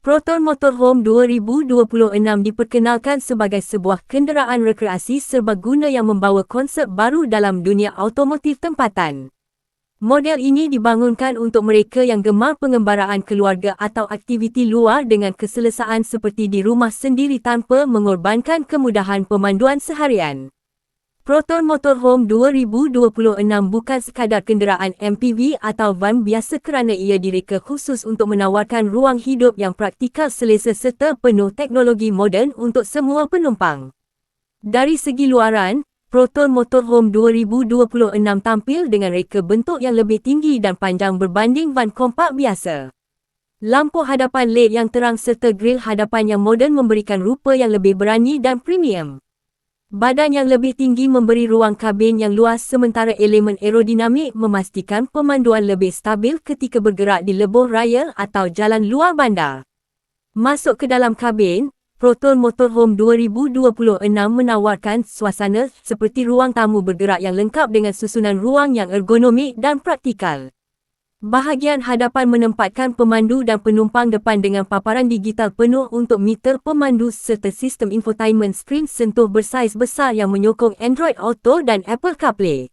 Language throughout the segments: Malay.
Proton Motorhome 2026 diperkenalkan sebagai sebuah kenderaan rekreasi serbaguna yang membawa konsep baru dalam dunia automotif tempatan. Model ini dibangunkan untuk mereka yang gemar pengembaraan keluarga atau aktiviti luar dengan keselesaan seperti di rumah sendiri tanpa mengorbankan kemudahan pemanduan seharian. Proton Motorhome 2026 bukan sekadar kenderaan MPV atau van biasa kerana ia direka khusus untuk menawarkan ruang hidup yang praktikal selesa serta penuh teknologi moden untuk semua penumpang. Dari segi luaran, Proton Motorhome 2026 tampil dengan reka bentuk yang lebih tinggi dan panjang berbanding van kompak biasa. Lampu hadapan LED yang terang serta grill hadapan yang moden memberikan rupa yang lebih berani dan premium. Badan yang lebih tinggi memberi ruang kabin yang luas sementara elemen aerodinamik memastikan pemanduan lebih stabil ketika bergerak di lebuh raya atau jalan luar bandar. Masuk ke dalam kabin, Proton Motorhome 2026 menawarkan suasana seperti ruang tamu bergerak yang lengkap dengan susunan ruang yang ergonomik dan praktikal. Bahagian hadapan menempatkan pemandu dan penumpang depan dengan paparan digital penuh untuk meter pemandu serta sistem infotainment screen sentuh bersaiz besar yang menyokong Android Auto dan Apple CarPlay.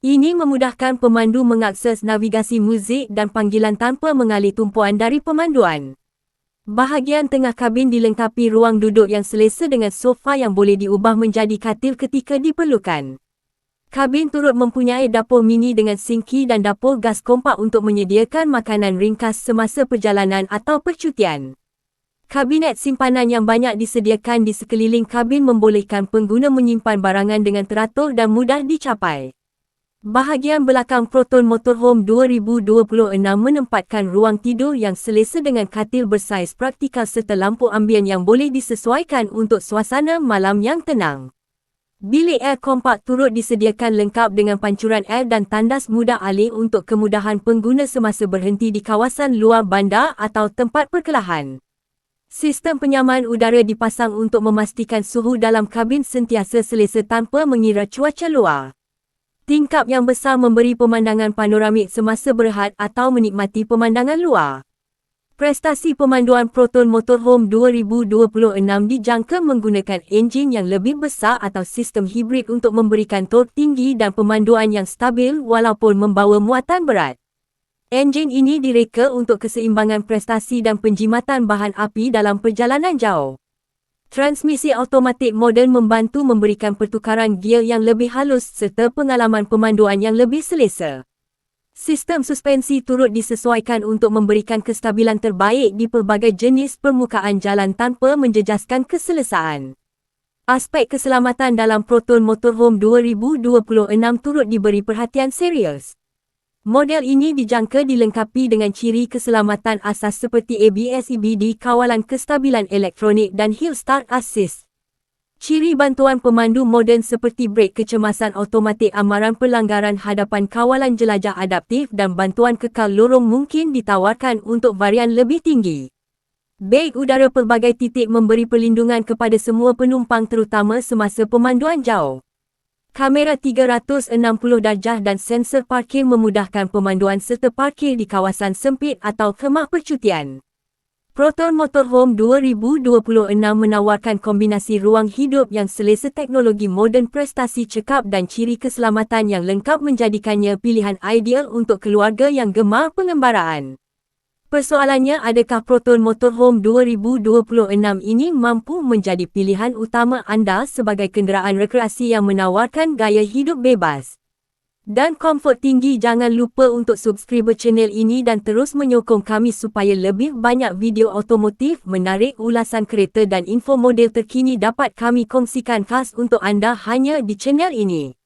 Ini memudahkan pemandu mengakses navigasi muzik dan panggilan tanpa mengalih tumpuan dari pemanduan. Bahagian tengah kabin dilengkapi ruang duduk yang selesa dengan sofa yang boleh diubah menjadi katil ketika diperlukan. Kabin turut mempunyai dapur mini dengan sinki dan dapur gas kompak untuk menyediakan makanan ringkas semasa perjalanan atau percutian. Kabinet simpanan yang banyak disediakan di sekeliling kabin membolehkan pengguna menyimpan barangan dengan teratur dan mudah dicapai. Bahagian belakang Proton Motorhome 2026 menempatkan ruang tidur yang selesa dengan katil bersaiz praktikal serta lampu ambien yang boleh disesuaikan untuk suasana malam yang tenang. Bilik air kompak turut disediakan lengkap dengan pancuran air dan tandas mudah alih untuk kemudahan pengguna semasa berhenti di kawasan luar bandar atau tempat perkelahan. Sistem penyaman udara dipasang untuk memastikan suhu dalam kabin sentiasa selesa tanpa mengira cuaca luar. Tingkap yang besar memberi pemandangan panoramik semasa berehat atau menikmati pemandangan luar. Prestasi pemanduan Proton Motorhome 2026 dijangka menggunakan enjin yang lebih besar atau sistem hibrid untuk memberikan torque tinggi dan pemanduan yang stabil walaupun membawa muatan berat. Enjin ini direka untuk keseimbangan prestasi dan penjimatan bahan api dalam perjalanan jauh. Transmisi automatik moden membantu memberikan pertukaran gear yang lebih halus serta pengalaman pemanduan yang lebih selesa. Sistem suspensi turut disesuaikan untuk memberikan kestabilan terbaik di pelbagai jenis permukaan jalan tanpa menjejaskan keselesaan. Aspek keselamatan dalam Proton Motorhome 2026 turut diberi perhatian serius. Model ini dijangka dilengkapi dengan ciri keselamatan asas seperti ABS EBD, kawalan kestabilan elektronik dan Hill Start Assist. Ciri bantuan pemandu moden seperti brek kecemasan automatik amaran pelanggaran hadapan kawalan jelajah adaptif dan bantuan kekal lorong mungkin ditawarkan untuk varian lebih tinggi. Beg udara pelbagai titik memberi perlindungan kepada semua penumpang terutama semasa pemanduan jauh. Kamera 360 darjah dan sensor parkir memudahkan pemanduan serta parkir di kawasan sempit atau kemah percutian. Proton Motorhome 2026 menawarkan kombinasi ruang hidup yang selesa teknologi moden prestasi cekap dan ciri keselamatan yang lengkap menjadikannya pilihan ideal untuk keluarga yang gemar pengembaraan. Persoalannya adakah Proton Motorhome 2026 ini mampu menjadi pilihan utama anda sebagai kenderaan rekreasi yang menawarkan gaya hidup bebas? Dan komfort tinggi jangan lupa untuk subscribe channel ini dan terus menyokong kami supaya lebih banyak video otomotif menarik ulasan kereta dan info model terkini dapat kami kongsikan khas untuk anda hanya di channel ini.